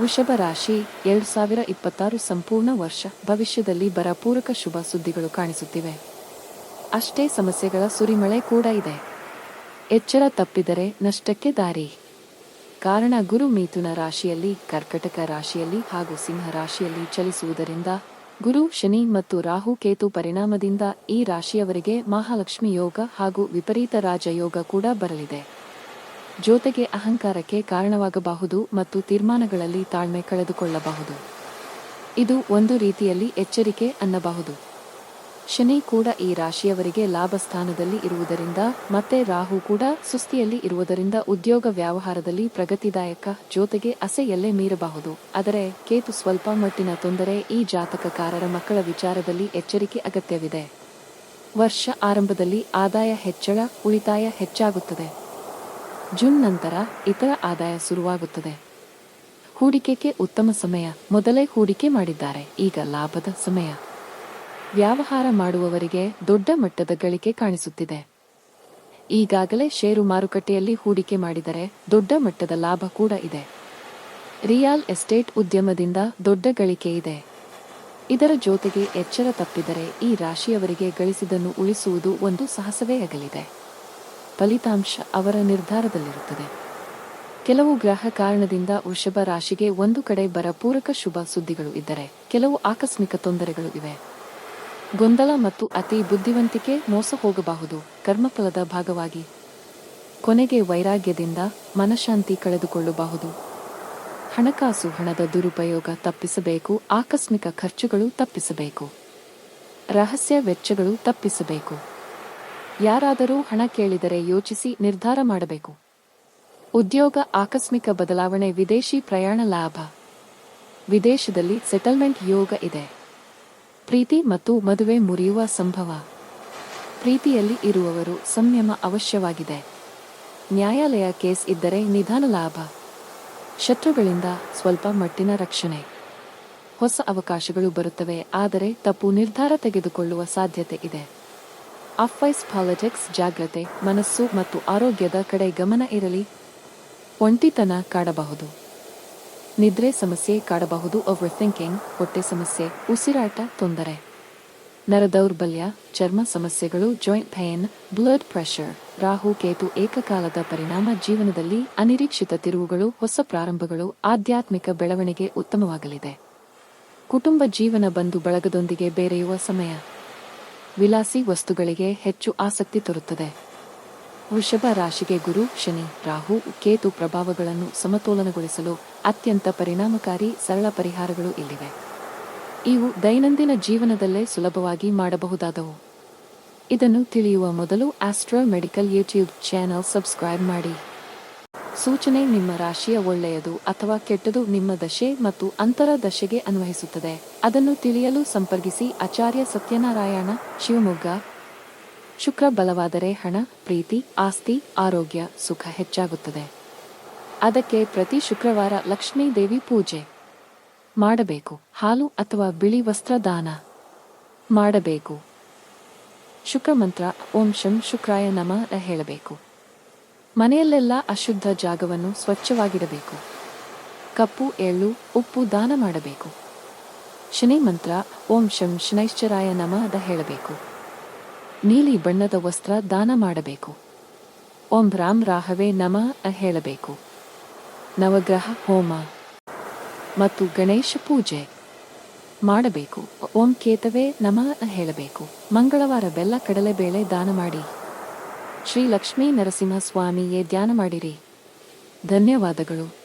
ವೃಷಭ ರಾಶಿ ಎರಡು ಸಾವಿರ ಇಪ್ಪತ್ತಾರು ಸಂಪೂರ್ಣ ವರ್ಷ ಭವಿಷ್ಯದಲ್ಲಿ ಬರಪೂರಕ ಶುಭ ಸುದ್ದಿಗಳು ಕಾಣಿಸುತ್ತಿವೆ. ಅಷ್ಟೇ ಸಮಸ್ಯೆಗಳ ಸುರಿಮಳೆ ಕೂಡ ಇದೆ. ಎಚ್ಚರ ತಪ್ಪಿದರೆ ನಷ್ಟಕ್ಕೆ ದಾರಿ. ಕಾರಣ ಗುರು ಮೀಥುನ ರಾಶಿಯಲ್ಲಿ, ಕರ್ಕಟಕ ರಾಶಿಯಲ್ಲಿ ಹಾಗೂ ಸಿಂಹ ರಾಶಿಯಲ್ಲಿ ಚಲಿಸುವುದರಿಂದ ಗುರು, ಶನಿ ಮತ್ತು ರಾಹು ಕೇತು ಪರಿಣಾಮದಿಂದ ಈ ರಾಶಿಯವರಿಗೆ ಮಹಾಲಕ್ಷ್ಮಿ ಯೋಗ ಹಾಗೂ ವಿಪರೀತ ರಾಜಯೋಗ ಕೂಡ ಬರಲಿದೆ. ಜೊತೆಗೆ ಅಹಂಕಾರಕ್ಕೆ ಕಾರಣವಾಗಬಹುದು ಮತ್ತು ತೀರ್ಮಾನಗಳಲ್ಲಿ ತಾಳ್ಮೆ ಕಳೆದುಕೊಳ್ಳಬಹುದು. ಇದು ಒಂದು ರೀತಿಯಲ್ಲಿ ಎಚ್ಚರಿಕೆ ಅನ್ನಬಹುದು. ಶನಿ ಕೂಡ ಈ ರಾಶಿಯವರಿಗೆ ಲಾಭ ಸ್ಥಾನದಲ್ಲಿ ಇರುವುದರಿಂದ ಮತ್ತೆ ರಾಹು ಕೂಡ ಸುಸ್ತಿಯಲ್ಲಿ ಇರುವುದರಿಂದ ಉದ್ಯೋಗ ವ್ಯವಹಾರದಲ್ಲಿ ಪ್ರಗತಿದಾಯಕ ಜೊತೆಗೆ ಅಸೆಯಲ್ಲೇ ಮೀರಬಹುದು. ಆದರೆ ಕೇತು ಸ್ವಲ್ಪ ಮಟ್ಟಿನ ತೊಂದರೆ ಈ ಜಾತಕಕಾರರ ಮಕ್ಕಳ ವಿಚಾರದಲ್ಲಿ ಎಚ್ಚರಿಕೆ ಅಗತ್ಯವಿದೆ. ವರ್ಷ ಆರಂಭದಲ್ಲಿ ಆದಾಯ ಹೆಚ್ಚಳ, ಉಳಿತಾಯ ಹೆಚ್ಚಾಗುತ್ತದೆ. ಜೂನ್ ನಂತರ ಇತರ ಆದಾಯ ಶುರುವಾಗುತ್ತದೆ. ಹೂಡಿಕೆಗೆ ಉತ್ತಮ ಸಮಯ ಮೊದಲೇ ಹೂಡಿಕೆ ಮಾಡಿದ್ದಾರೆ. ಈಗ ಲಾಭದ ಸಮಯ. ವ್ಯವಹಾರ ಮಾಡುವವರಿಗೆ ದೊಡ್ಡ ಮಟ್ಟದ ಗಳಿಕೆ ಕಾಣಿಸುತ್ತಿದೆ. ಈಗಾಗಲೇ ಷೇರು ಮಾರುಕಟ್ಟೆಯಲ್ಲಿ ಹೂಡಿಕೆ ಮಾಡಿದರೆ ದೊಡ್ಡ ಮಟ್ಟದ ಲಾಭ ಕೂಡ ಇದೆ. ರಿಯಲ್ ಎಸ್ಟೇಟ್ ಉದ್ಯಮದಿಂದ ದೊಡ್ಡ ಗಳಿಕೆ ಇದೆ. ಇದರ ಜೊತೆಗೆ ಎಚ್ಚರ ತಪ್ಪಿದರೆ ಈ ರಾಶಿಯವರಿಗೆ ಗಳಿಸಿದನ್ನು ಉಳಿಸುವುದು ಒಂದು ಸಾಹಸವೇ ಆಗಲಿದೆ. ಫಲಿತಾಂಶ ಅವರ ನಿರ್ಧಾರದಲ್ಲಿರುತ್ತದೆ. ಕೆಲವು ಗ್ರಹ ಕಾರಣದಿಂದ ವೃಷಭ ರಾಶಿಗೆ ಒಂದು ಕಡೆ ಬರ ಪೂರಕ ಶುಭ ಸುದ್ದಿಗಳು ಇದ್ದರೆ ಕೆಲವು ಆಕಸ್ಮಿಕ ತೊಂದರೆಗಳು ಇವೆ. ಗೊಂದಲ ಮತ್ತು ಅತಿ ಬುದ್ಧಿವಂತಿಕೆ ಮೋಸ ಹೋಗಬಹುದು. ಕರ್ಮಫಲದ ಭಾಗವಾಗಿ ಕೊನೆಗೆ ವೈರಾಗ್ಯದಿಂದ ಮನಶಾಂತಿ ಕಳೆದುಕೊಳ್ಳಬಹುದು. ಹಣಕಾಸು ಹಣದ ದುರುಪಯೋಗ ತಪ್ಪಿಸಬೇಕು. ಆಕಸ್ಮಿಕ ಖರ್ಚುಗಳು ತಪ್ಪಿಸಬೇಕು. ರಹಸ್ಯ ವೆಚ್ಚಗಳು ತಪ್ಪಿಸಬೇಕು. ಯಾರಾದರೂ ಹಣ ಕೇಳಿದರೆ ಯೋಚಿಸಿ ನಿರ್ಧಾರ ಮಾಡಬೇಕು. ಉದ್ಯೋಗ, ಆಕಸ್ಮಿಕ ಬದಲಾವಣೆ, ವಿದೇಶಿ ಪ್ರಯಾಣ ಲಾಭ. ವಿದೇಶದಲ್ಲಿ ಸೆಟಲ್ಮೆಂಟ್ ಯೋಗ ಇದೆ. ಪ್ರೀತಿ ಮತ್ತು ಮದುವೆ ಮುರಿಯುವ ಸಂಭವ. ಪ್ರೀತಿಯಲ್ಲಿ ಇರುವವರು ಸಂಯಮ ಅವಶ್ಯವಾಗಿದೆ. ನ್ಯಾಯಾಲಯ ಕೇಸ್ ಇದ್ದರೆ ನಿಧಾನ ಲಾಭ. ಶತ್ರುಗಳಿಂದ ಸ್ವಲ್ಪ ಮಟ್ಟಿನ ರಕ್ಷಣೆ. ಹೊಸ ಅವಕಾಶಗಳು ಬರುತ್ತವೆ, ಆದರೆ ತಪ್ಪು ನಿರ್ಧಾರ ತೆಗೆದುಕೊಳ್ಳುವ ಸಾಧ್ಯತೆ ಇದೆ. ಅಫ್ವೈಸ್ ಪಾಲಿಟಿಕ್ಸ್ ಜಾಗ್ರತೆ, ಮನಸ್ಸು ಮತ್ತು ಆರೋಗ್ಯದ ಕಡೆ ಗಮನ ಇರಲಿ. ಒಂಟಿತನ ಕಾಡಬಹುದು. ನಿದ್ರೆ ಸಮಸ್ಯೆ ಕಾಡಬಹುದು ಓವರ್ ಥಿಂಕಿಂಗ್ ಹೊಟ್ಟೆ ಸಮಸ್ಯೆ, ಉಸಿರಾಟ ತೊಂದರೆ. ನರ ದೌರ್ಬಲ್ಯ ಚರ್ಮ ಸಮಸ್ಯೆಗಳು joint pain blood pressure Rahu, Ketu, ಏಕಕಾಲದ ಪರಿಣಾಮ ಜೀವನದಲ್ಲಿ ಅನಿರೀಕ್ಷಿತ ತಿರುವುಗಳು, ಹೊಸ ಪ್ರಾರಂಭಗಳು, ಆಧ್ಯಾತ್ಮಿಕ ಬೆಳವಣಿಗೆ ಉತ್ತಮವಾಗಲಿದೆ. ಕುಟುಂಬ ಜೀವನ ಬಂಧು ಬಳಗದೊಂದಿಗೆ ಬೇರೆಯುವ ಸಮಯ. ವಿಲಾಸಿ ವಸ್ತುಗಳಿಗೆ ಹೆಚ್ಚು ಆಸಕ್ತಿ ತರುತ್ತದೆ. ವೃಷಭ ರಾಶಿಗೆ ಗುರು, ಶನಿ, ರಾಹು, ಕೇತು ಪ್ರಭಾವಗಳನ್ನು ಸಮತೋಲನಗೊಳಿಸಲು ಅತ್ಯಂತ ಪರಿಣಾಮಕಾರಿ ಸರಳ ಪರಿಹಾರಗಳು ಇಲ್ಲಿವೆ. ಇವು ದೈನಂದಿನ ಜೀವನದಲ್ಲೇ ಸುಲಭವಾಗಿ ಮಾಡಬಹುದಾದವು. ಇದನ್ನು ತಿಳಿಯುವ ಮೊದಲು astro medical YouTube channel subscribe ಮಾಡಿ. ಸೂಚನೆ ನಿಮ್ಮ ರಾಶಿಯ ಒಳ್ಳೆಯದು ಅಥವಾ ಕೆಟ್ಟದು ನಿಮ್ಮ ದಶೆ ಮತ್ತು ಅಂತರ ದಶೆಗೆ ಅನ್ವಯಿಸುತ್ತದೆ. ಅದನ್ನು ತಿಳಿಯಲು ಸಂಪರ್ಕಿಸಿ ಆಚಾರ್ಯ ಸತ್ಯನಾರಾಯಣ, ಶಿವಮೊಗ್ಗ. ಶುಕ್ರ ಬಲವಾದರೆ ಹಣ, ಪ್ರೀತಿ, ಆಸ್ತಿ, ಆರೋಗ್ಯ, ಸುಖ ಹೆಚ್ಚಾಗುತ್ತದೆ. ಅದಕ್ಕೆ ಪ್ರತಿ ಶುಕ್ರವಾರ ಲಕ್ಷ್ಮೀ ದೇವಿ ಪೂಜೆ ಮಾಡಬೇಕು. ಹಾಲು ಅಥವಾ ಬಿಳಿ ವಸ್ತ್ರ ದಾನ ಮಾಡಬೇಕು. ಶುಕ್ರ ಮಂತ್ರ, ಓಂ ಶಂ ಶುಕ್ರಾಯ ನಮ ಹೇಳಬೇಕು. ಮನೆಯಲ್ಲೆಲ್ಲ ಅಶುದ್ಧ ಜಾಗವನ್ನು ಸ್ವಚ್ಛವಾಗಿಡಬೇಕು. ಕಪ್ಪು ಎಳ್ಳು ಉಪ್ಪು ದಾನ ಮಾಡಬೇಕು. ಶನಿ ಮಂತ್ರ, ಓಂ ಶಂ ಶನೈಶ್ಚರಾಯ ನಮಃ ಹೇಳಬೇಕು. ನೀಲಿ ಬಣ್ಣದ ವಸ್ತ್ರ ದಾನ ಮಾಡಬೇಕು. ಓಂ ರಾಮ್ ರಾಹವೇ ನಮಃ ಹೇಳಬೇಕು. ನವಗ್ರಹ, ಹೋಮ ಮತ್ತು ಗಣೇಶ ಪೂಜೆ ಮಾಡಬೇಕು. ಓಂ ಕೇತವೇ ನಮಃ ಹೇಳಬೇಕು. ಮಂಗಳವಾರ ಬೆಲ್ಲ ಕಡಲೆಬೇಳೆ ದಾನ ಮಾಡಿ. ಶ್ರೀ ಲಕ್ಷ್ಮೀ ನರಸಿಂಹಸ್ವಾಮಿಯೇ ಧ್ಯಾನ ಮಾಡಿರಿ. ಧನ್ಯವಾದಗಳು.